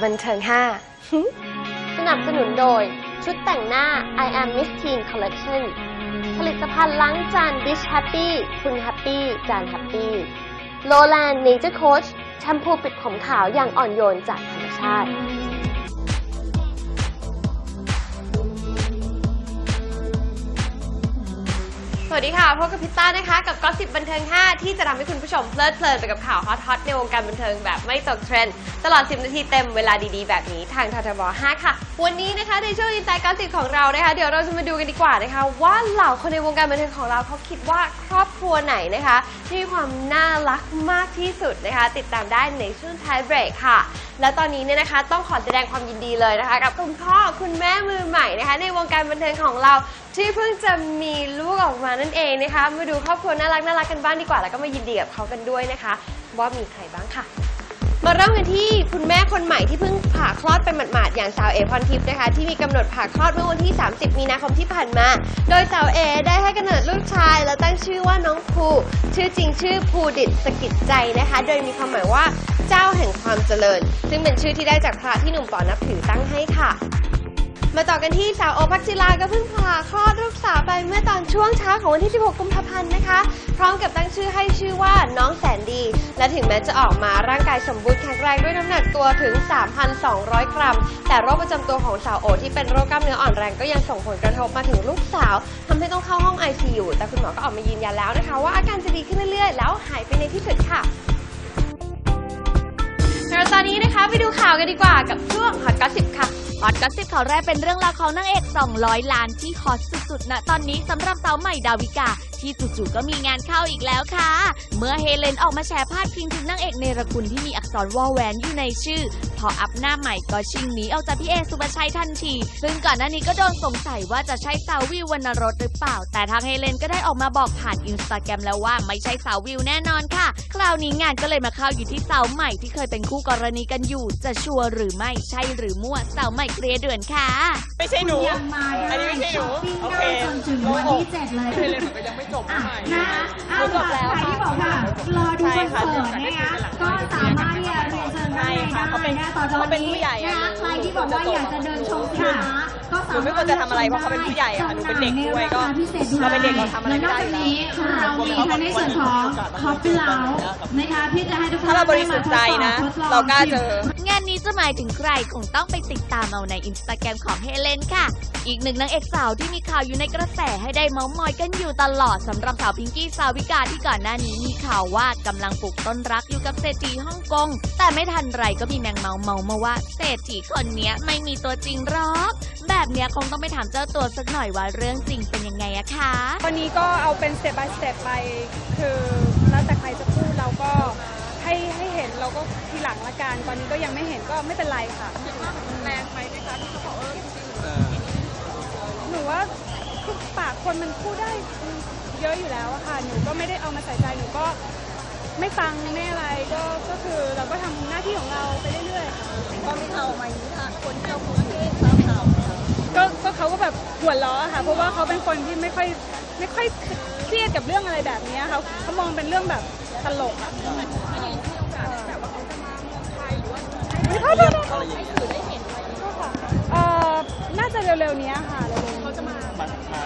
บบันเทิง 5 สนับสนุนโดย ชุดแต่งหน้า I am Miss Teen Collection ผลิตภัณฑ์ล้างจาน Dish Happy คุณ Happy จาน Happy Lowland Nature Coach แชมพูปิดผมขาวอย่างอ่อนโยนจากธรรมชาติ สวัสดีค่ะพบกับพิต้านะคะ กับก็สิบบันเทิง 5 ที่จะทำให้คุณผู้ชมเพลิดเพลินไปกับข่าวฮอตๆในวงการบันเทิงแบบไม่ตกเทรนด์ตลอด 10 นาทีเต็มเวลาดีๆ แบบนี้ทางททบ5ค่ะ วันนี้นะคะในช่วงอินไซต์ก็สิบของเรานะคะ เดี๋ยวเราจะมาดูกันดีกว่านะคะ ว่าเหล่าคนในวงการบันเทิงของเราเขาคิดว่าครอบครัวไหนนะคะ ที่มีความน่ารักมากที่สุดนะคะ ติดตามได้ในช่วงท้ายเบรกค่ะ และตอนนี้เนี่ยนะคะ ต้องขอแสดงความยินดีเลยนะคะ กับคุณพ่อคุณแม่มือใหม่นะคะ ในวงการบันเทิงของเราที่เพิ่งจะมีลูกออกมานั่นเองนะคะ มาดูครอบครัวน่ารักน่ารักกันบ้างดีกว่า แล้วก็มายินดีกับเขากันด้วยนะคะ ว่ามีใครบ้างค่ะ มาเริ่มกันที่คุณแม่คนใหม่ที่เพิ่งผ่าคลอดไปหมาดๆอย่างสาวเอพรทิพย์นะคะ ที่มีกำหนดผ่าคลอดเมื่อวันที่ 30 มีนาคมที่ผ่านมา โดยสาวเอได้ให้กำเนิดลูกชาย แล้วตั้งชื่อว่าน้องภูชื่อจริงชื่อภูดิตสกิจใจนะคะ โดยมีความหมายว่า เจ้าแห่งความเจริญ ซึ่งเป็นชื่อที่ได้จากพระที่หนุ่มปอนับถือตั้งให้ค่ะ มาต่อกันที่สาวโอภักจิลาก็เพิ่งผ่าคลอดลูกสาวไปเมื่อตอนช่วงเช้าของวันที่ 16 กุมภาพันธ์นะคะ พร้อมกับตั้งชื่อให้ชื่อว่าน้องแสนดี และถึงแม้จะออกมาร่างกายสมบูรณ์แข็งแรงด้วยน้ำหนักตัวถึง 3,200 กรัม แต่โรคประจำตัวของสาวโอที่เป็นโรคกล้ามเนื้ออ่อนแรงก็ยังส่งผลกระทบมาถึงลูกสาวทำให้ต้องเข้าห้อง ICU แต่คุณหมอก็ออกมายืนยันแล้วนะคะ ว่าอาการจะดีขึ้นเรื่อยๆ แล้วหายไปในที่สุดค่ะ อนนี้นะคะไปดูข่าวกันดีกว่ากับช่วงฮอตกอสิบค่ะฮอตกอสิบข่าวแรกเป็นเรื่องราวของนางเอก 200 ล้านที่ฮอตสุดๆนะตอนนี้สำหรับสาวใหม่ดาวิกา ที่จู่ๆก็มีงานเข้าอีกแล้วค่ะ เมื่อเฮเลนออกมาแชร์พาดพิงถึงนางเอกเนรคุณที่มีอักษรวอแหวนอยู่ในชื่อ พออัพหน้าใหม่ก็ชิงหนีออกจากพี่เอสุภาชัยทันที ซึ่งก่อนหน้านี้ก็โดนสงสัยว่าจะใช่สาววิววรรณรสหรือเปล่า แต่ทางเฮเลนก็ได้ออกมาบอกผ่านอินสตาแกรมแล้วว่าไม่ใช่สาววิวแน่นอนค่ะ คราวนี้งานก็เลยมาเข้าอยู่ที่สาวใหม่ที่เคยเป็นคู่กรณีกันอยู่ จะชัวร์หรือไม่ใช่หรือมั่วสาวใหม่เคลียร์เดือนค่ะ ไม่ใช่หนูยังมาอันนี้ได้ไม่ใช่หนูช้อ ปปิ้งโอได้เคจนถึงวันที่เจ็ดเลยเรียนมันก็ยังไม่จบอะใหม่นะคะเอาจบแล้วใครค่ะที่บอกว่ารอดูคอนเสิร์ตนะคะก็สามารถที่จะเรียนเชิญด้านในใช่ค่ะเขาเป็ได้นนะต่อตอนเขาเป็นผู้นี้ใหญ่อะนะคะใครที่บอกว่าอยากจะเดินชมสินค้าก็สามารถ หนูไม่ควรจะทำอะไรเพราะเขาเป็นผู้ใหญ่อะค่ะหนูเป็นเด็กด้วยก็เราเป็นเด็กเราทำอะไรไม่ได้อยู่แล้วเรามีทั้งในส่วนของคอปปี้เล้านะคะที่จะให้ทุกท่านถ้าเราบริสุทธิ์ใจนะ เรากล้าเจองานนี้จะหมายถึงใครคงต้องไปติดตามเอาในอินสตาแกรมของเฮเลนค่ะ อีกหนึ่งนางเอกสาวที่มีข่าวอยู่ในกระแสให้ได้เมาส์มอยกันอยู่ตลอดสำหรับสาวพิงกี้สาวิกาที่ก่อนหน้านี้มีข่าวว่ากำลังปลูกต้นรักอยู่กับเศรษฐีฮ่องกงแต่ไม่ทันไรก็มีแมงเมาเมามาว่าเศรษฐีคนเนี้ยไม่มีตัวจริงหรอก แบบเนี้ยคงต้องไปถามเจ้าตัวสักหน่อยว่าเรื่องจริงเป็นยังไงอะคะ วันนี้ก็เอาเป็น step by step ไป คือแล้วแต่ใครจะพูดเราก็ให้ให้เห็นเราก็ทีหลังละกัน ตอนนี้ก็ยังไม่เห็นก็ไม่เป็นไรค่ะ แรงไปไหมคะที่เขาบอกเออหนูว่าคือปากคนมันพูดได้เยอะอยู่แล้วอะค่ะ หนูก็ไม่ได้เอามาใส่ใจ หนูก็ไม่ฟังไม่อะไร ก็ก็คือเราก็ทำหน้าที่ของเราไปเรื่อยๆก็มีข่าวมาอย่างนี้ค่ะ คนที่เราคุยด้วยทราบข่าว ก็ก็เขาก็แบบหัวเราะอะค่ะ เพราะว่าเขาเป็นคนที่ไม่ค่อยไม่ค่อยเครียดกับเรื่องอะไรแบบนี้ค่ะเขามองเป็นเรื่องแบบตลกอะเอ่อน่าจะเร็วๆนี้ค่ะเร็วๆเขาจะมา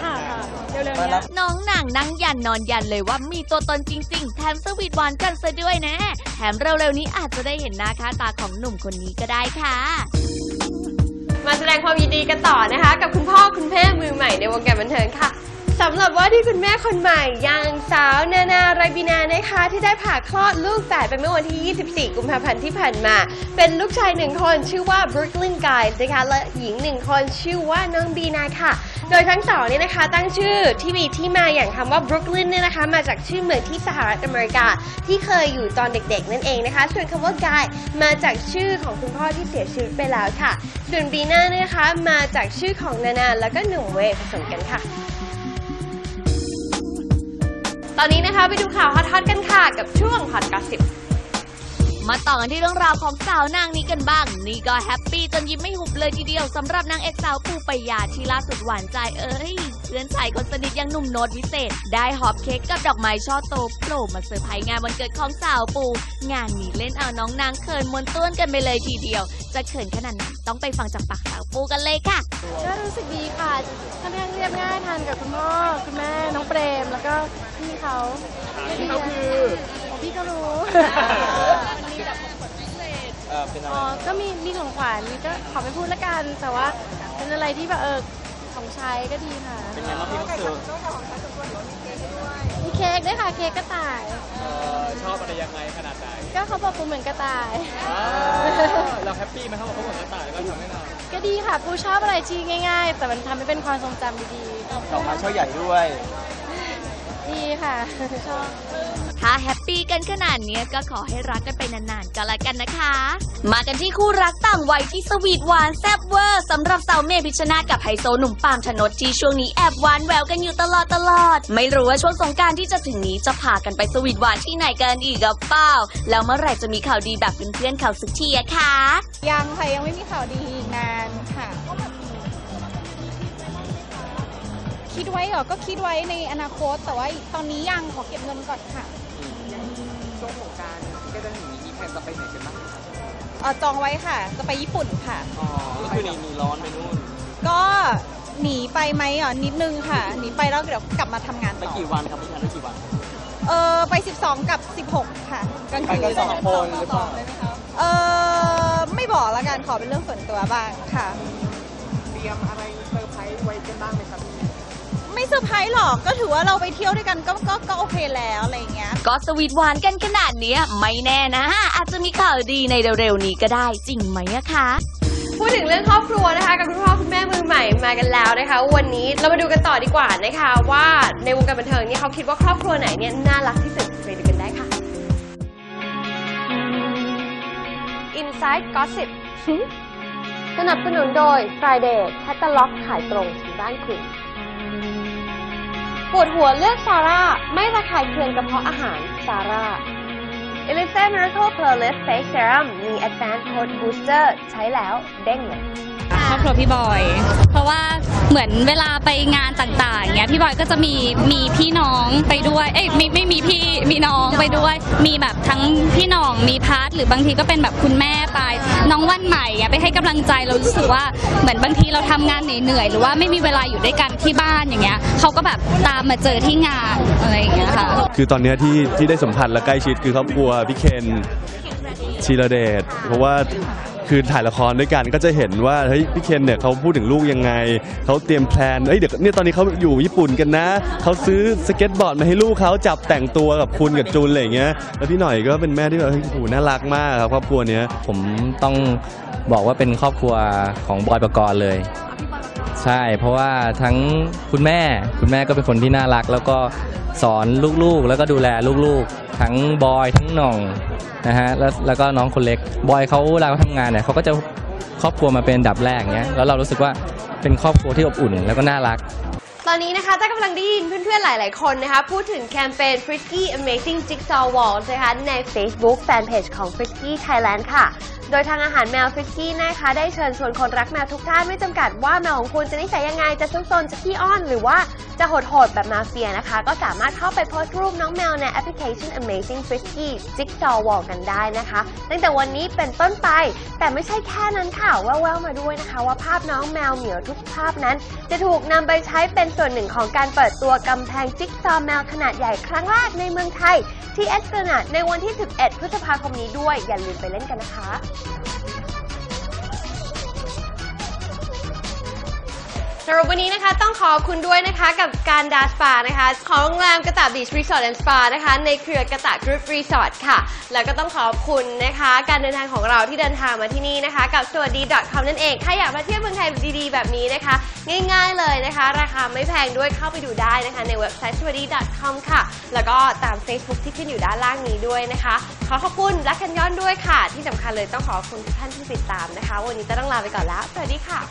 ค่ะค่ะเร็วๆนี้น้องหนังนั่งยันนอนยันเลยว่ามีตัวตนจริง ๆ แถมสวีทหวานกันซะด้วยนะ แถมเร็วๆนี้อาจจะได้เห็นหน้าค่าตาของหนุ่มคนนี้ก็ได้ค่ะ มาแสดงความยินดีกันต่อนะคะ กับคุณพ่อคุณแม่มือใหม่ในวงการบันเทิงค่ะ สำหรับว่าที่คุณแม่คนใหม่อย่างสาวนานาไรบินานะคะ ที่ได้ผ่าคลอดลูกแฝดไปเมื่อวันที่ 24 กุมภาพันธ์ที่ผ่านมา เป็นลูกชายหนึ่งคนชื่อว่า Brooklyn Guys นะคะและหญิงหนึ่งคนชื่อว่าน้องบีนาค่ะ โดยทั้งสองเนี่ยนะคะ ตั้งชื่อที่มีที่มาอย่างคำว่า Brooklyn เนี่ยนะคะ มาจากชื่อเมืองที่สหรัฐอเมริกา ที่เคยอยู่ตอนเด็กๆ นั่นเองนะคะ ส่วนคำว่า Guy มาจากชื่อของคุณพ่อที่เสียชีวิตไปแล้วค่ะ ส่วนบีนาเนี่ยนะคะมาจากชื่อของนานาแล้วก็หนุ่มเวผสมกันค่ะ ตอนนี้นะคะไปดูข่าวฮอตๆกันค่ะ กับช่วงฮอตกอสิบ มาต่อกันที่เรื่องราวของสาวนางนี้กันบ้าง นี่ก็แฮปปี้จนยิ้มไม่หุบเลยทีเดียวสำหรับนางเอกสาวปูปายาที่ล่าสุดหวานใจเอ้ยเพื่อนชายคนสนิทอยังหนุ่มโน้ตวิเศษ ได้หอบเค้กกับดอกไม้ช่อโตโผล่มาเซอร์ไพรส์งานวันเกิดของสาวปู งานนี้เล่นเอาน้องนางเขินมวนต้วนกันไปเลยทีเดียว จะเขินขนาดไหนต้องไปฟังจากปากสาวปูกันเลยค่ะก็รู้สึกดีค่ะค่อนข้างเรียบง่ายทานกับคุณพ่อคุณแม่น้องเปรมแล้วก็พี่เขาพี่เขาคือ พี่ก็รู้อ๋อก็มีมีของขวัญก็ขอไม่พูดละกัน แต่ว่าเป็นอะไรที่แบบเออของใช้ก็ดีค่ะ เป็นไงบ้างพี่รู้สึกมีเค้กด้วยค่ะ เค้กกระต่ายชอบอะไรยังไงขนาดไหนก็เขาบอกปูเหมือนกระต่ายเราแฮปปี้ไหมเขาบอกเขาเหมือนกระต่ายก็ทำให้เราก็ดีค่ะ ปูชอบอะไรที่ง่าย ๆ แต่มันทำให้เป็นความทรงจำดีดอกไม้ช่อใหญ่ด้วย ๆ ดีค่ะ ชอบ ถ้าแฮปปี้กันขนาดเนี้ยก็ขอให้รักกันไปนานๆก็แล้วกันนะคะ มากันที่คู่รักต่างวัยที่สวีทหวานแซ่บเวอร์สำหรับสาวเมย์พิชชนาธิ์กับไฮโซหนุ่มปาล์มชนดที่ช่วงนี้แอบหวานแหววกันอยู่ตลอดตลอด ไม่รู้ว่าช่วงสงกรารที่จะถึงนี้จะพากันไปสวีทหวานที่ไหนกันอีกกับเปล่า แล้วเมื่อไหร่จะมีข่าวดีแบบเพื่อนๆเขาสักทีอะคะยังค่ะยังไม่มีข่าวดีอีกนานค่ะคิดไว้เหรอก็คิดไว้ในอนาคตแต่ว่าตอนนี้ยังขอเก็บเงินก่อนค่ะ ช่วงสงกรารก็จะหนีมีแผนจะไปไหนกันบ้างครับเออจองไว้ค่ะ จะไปญี่ปุ่นค่ะ อ๋อก็คือหนีหนีร้อนไปนู่นก็หนีไปไหมอะนิดนึงค่ะ หนีไปแล้วเดี๋ยวกลับมาทำงานไปต่อกี่วันครับพี่ชันไปกี่วัน เออไป 12 กับ 16 ค่ะกลางไปคืนกันสองคนหรือเปล่า เออไม่บอกแล้วกันขอเป็นเรื่องส่วนตัวบ้างค่ะ เตรียมอะไรเซอร์ไพรส์ไว้กันบ้างไหมครับ ไม่เซอร์ไพรส์หรอกก็ถือว่าเราไปเที่ยวด้วยกันก็ก็ก็โอเคแล้วอะไรอย่างเงี้ย ก็สวีทหวานกันขนาดเนี้ย ไม่แน่นะ อาจจะมีข่าวดีในเร็วๆนี้ก็ได้จริงไหมอะคะพูดถึงเรื่องครอบครัวนะคะกับคุณพ่อคุณแม่มือใหม่มากันแล้วนะคะ วันนี้เรามาดูกันต่อดีกว่านะคะ ว่าในวงการบันเทิงเนี่ยเขาคิดว่าครอบครัวไหนเนี่ยน่ารักที่สุดไปดูกันได้ค่ะ Inside Gossip สนับสนุนโดย Friday แคตตาล็อกขายตรงถึงบ้านคุณ ปวดหัวเลือกซาร่า ไม่ระคายเคืองกระเพาะอาหารซาร่า e l i s a Miracle Flawless Face Serum มี Advanced Coat Booster ใช้แล้วเด้งเลย อบครัวพี่บอย เพราะว่าเหมือนเวลาไปงานต่างๆเงี้ยพี่บอยก็จะมีมีพี่น้องไปด้วยเอ้ยไม่ไม่มีพี่มีน้องไปด้วย มีแบบทั้งพี่น้องมีพาร์ทหรือบางทีก็เป็นแบบคุณแม่ไป น้องวันใหม่อะไปให้กำลังใจเรารู้สึกว่าเหมือนบางทีเราทำงานเหนื่อยๆหรือว่าไม่มีเวลาอยู่ด้วยกันที่บ้านอย่างเงี้ยเขาก็แบบตามมาเจอที่งานอะไรอย่างเงี้ยค่ะคือตอนเนี้ยที่ที่ได้สัมผัสและใกล้ชิดคือครอบครัวพี่เคนชีระเดชเพราะว่า คือถ่ายละครด้วยกันก็จะเห็นว่าเฮ้ยพี่เคนเนี่ยเขาพูดถึงลูกยังไงเขาเตรียมแพลนเฮ้ยเดี๋ยวเนี่ยตอนนี้เขาอยู่ญี่ปุ่นกันนะเขาซื้อสเก็ตบอร์ดมาให้ลูกเขาจับแต่งตัวกับคุณกับจูนอะไรอย่างเงี้ยแล้วพี่หน่อยก็เป็นแม่ที่แบบเฮ้ยโอ้โหน่ารักมากครับครอบครัวเนี้ย ผมต้องบอกว่าเป็นครอบครัวของบอยประกรณ์เลย ใช่ เพราะว่าทั้งคุณแม่คุณแม่ก็เป็นคนที่น่ารัก แล้วก็สอนลูกๆ แล้วก็ดูแลลูกๆ ทั้งบอยทั้งหน่องนะฮะแล้วแล้วก็น้องคนเล็กบอยเขาเวลาเขาทำงานเนี่ยเขาก็จะครอบครัวมาเป็นอันดับแรกเนี้ยแล้วเรารู้สึกว่าเป็นครอบครัวที่อบอุ่น แล้วก็น่ารัก ตอนนี้นะคะเจ้ากำลังได้ยินเพื่อนๆ หลายๆ คนนะคะ พูดถึงแคมเปญ Frisky Amazing Jigsaw Wall นะคะใน Facebook Fanpage ของ Frisky Thailand ค่ะ โดยทางอาหารแมว Frisky นะคะ ได้เชิญชวนคนรักแมวทุกท่านไม่จำกัดว่าแมวของคุณจะนิสัยยังไง จะซุกซนจะขี้อ้อน หรือว่าจะโหดๆ แบบมาเฟียนะคะ ก็สามารถเข้าไปโพสต์รูปน้องแมวในแอปพลิเคชัน Amazing Frisky Jigsaw Wall กันได้นะคะ ตั้งแต่วันนี้เป็นต้นไป แต่ไม่ใช่แค่นั้นค่ะแววๆมาด้วยนะคะ ว่าภาพน้องแมวเหมียวทุกภาพนั้น จะถูกนำไปใช้เป็นส่วนหนึ่งของการเปิดตัวกำแพงจิ๊กซอว์แมวขนาดใหญ่ครั้งแรกในเมืองไทย ที่เอสเ a นาในวันที่ 11 พฤษภาคมนี้ด้วย อย่าลืมไปเล่นกันนะคะ สำหรับวันนี้นะคะต้องขอบคุณด้วยนะคะกับการดาสปานะคะของโรงแรมกระตะบีชรีสอร์ทแอนด์สปานะคะในเครือกระตะกรุ๊ปรีสอร์ทค่ะ แล้วก็ต้องขอบคุณนะคะ การเดินทางของเราที่เดินทางมาที่นี่นะคะ กับสวัสดี .com นั่นเอง ถ้าอยากมาเที่ยวเมืองไทยดีๆ แบบนี้นะคะ ง่ายๆเลยนะคะ ราคาไม่แพงด้วยเข้าไปดูได้นะคะ ในเว็บไซต์สวัสดี .com ค่ะ แล้วก็ตาม Facebook ที่ขึ้นอยู่ด้านล่างนี้ด้วยนะคะ ขอขอบคุณและกันย้อนด้วยค่ะ ที่สำคัญเลยต้องขอบคุณทุกท่านที่ติดตามนะคะ วันนี้จะต้องลาไปก่อนแล้วสวัสดีค่ะ